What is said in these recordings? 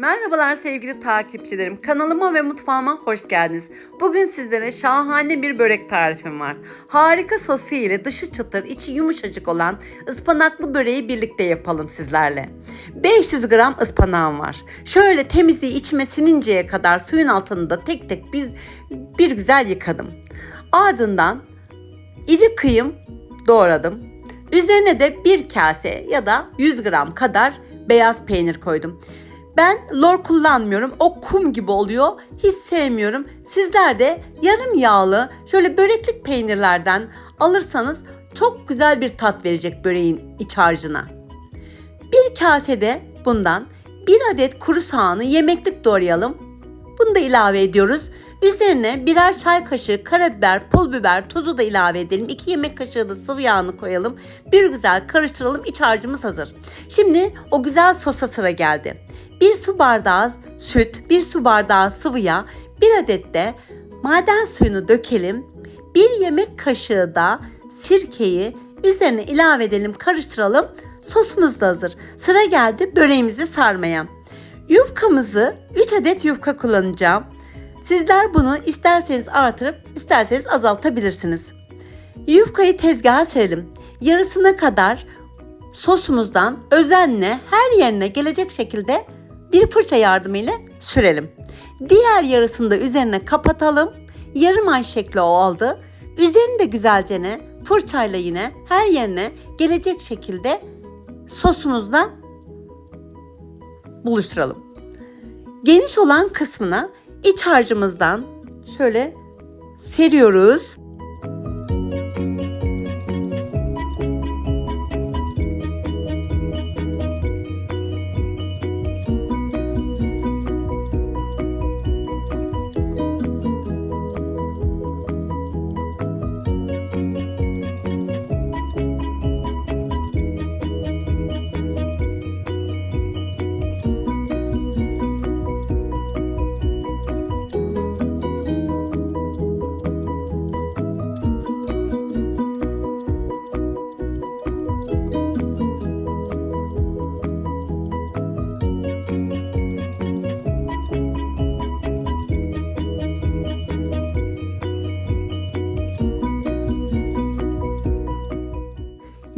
Merhabalar sevgili takipçilerim. Kanalıma ve mutfağıma hoş geldiniz. Bugün sizlere şahane bir börek tarifim var. Harika sosu ile dışı çıtır, içi yumuşacık olan ıspanaklı böreği birlikte yapalım sizlerle. 500 gram ıspanağım var. Şöyle temizliği içime sininceye kadar suyun altında tek tek bir, bir güzel yıkadım. Ardından iri kıyım doğradım. Üzerine de bir kase ya da 100 gram kadar beyaz peynir koydum. Ben lor kullanmıyorum. O kum gibi oluyor. Hiç sevmiyorum. Sizler de yarım yağlı şöyle böreklik peynirlerden alırsanız çok güzel bir tat verecek böreğin iç harcına. Bir kasede bundan bir adet kuru soğanı yemeklik doğrayalım. Bunu da ilave ediyoruz. Üzerine birer çay kaşığı karabiber, pul biber, tuzu da ilave edelim. 2 yemek kaşığı da sıvı yağını koyalım. Bir güzel karıştıralım. İç harcımız hazır. Şimdi o güzel sosa sıra geldi. Bir su bardağı süt, bir su bardağı sıvı yağ, bir adet de maden suyunu dökelim. Bir yemek kaşığı da sirkeyi üzerine ilave edelim, karıştıralım. Sosumuz da hazır. Sıra geldi böreğimizi sarmaya. Yufkamızı 3 adet yufka kullanacağım. Sizler bunu isterseniz artırıp isterseniz azaltabilirsiniz. Yufkayı tezgaha serelim. Yarısına kadar sosumuzdan özenle her yerine gelecek şekilde bir fırça yardımıyla sürelim. Diğer yarısını da üzerine kapatalım. Yarım ay şekli oldu. Üzerini de güzelce ne fırçayla yine her yerine gelecek şekilde sosumuzla buluşturalım. Geniş olan kısmına iç harcımızdan şöyle seriyoruz.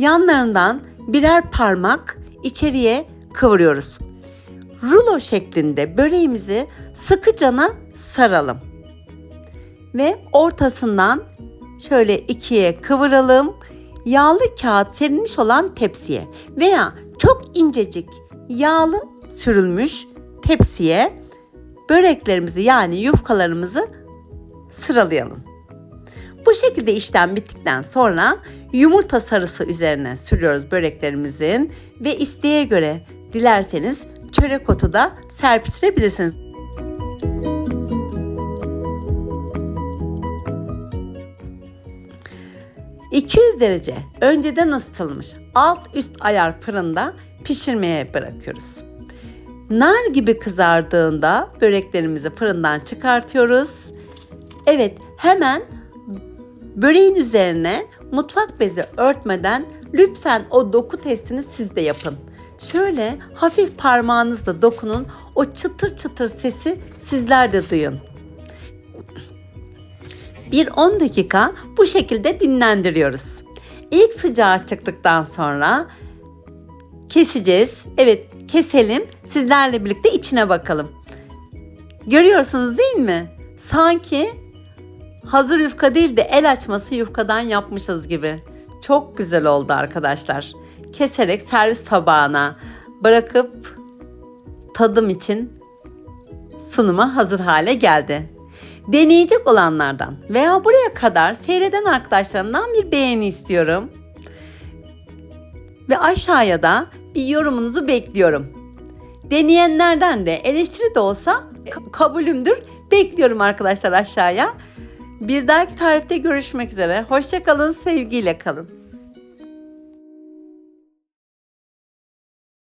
Yanlarından birer parmak içeriye kıvırıyoruz. Rulo şeklinde böreğimizi sıkıcana saralım. Ve ortasından şöyle ikiye kıvıralım. Yağlı kağıt serilmiş olan tepsiye veya çok incecik yağlı sürülmüş tepsiye böreklerimizi yani yufkalarımızı sıralayalım. Bu şekilde işlem bittikten sonra yumurta sarısı üzerine sürüyoruz böreklerimizin ve isteğe göre dilerseniz çörek otu da serpiştirebilirsiniz. ...200 derece önceden ısıtılmış alt üst ayar fırında pişirmeye bırakıyoruz. Nar gibi kızardığında böreklerimizi fırından çıkartıyoruz. Evet hemen Böreğin üzerine mutfak bezi örtmeden lütfen o doku testini siz de yapın. Şöyle hafif parmağınızla dokunun. O çıtır çıtır sesi sizler de duyun. Bir 10 dakika bu şekilde dinlendiriyoruz. İlk sıcağı çıktıktan sonra keseceğiz. Evet keselim. Sizlerle birlikte içine bakalım. Görüyorsunuz değil mi? Sanki hazır yufka değil de el açması yufkadan yapmışız gibi. Çok güzel oldu arkadaşlar. Keserek servis tabağına bırakıp tadım için sunuma hazır hale geldi. Deneyecek olanlardan veya buraya kadar seyreden arkadaşlarımdan bir beğeni istiyorum. Ve aşağıya da bir yorumunuzu bekliyorum. Deneyenlerden de eleştiri de olsa kabulümdür. Bekliyorum arkadaşlar aşağıya. Bir dahaki tarifte görüşmek üzere. Hoşçakalın, sevgiyle kalın.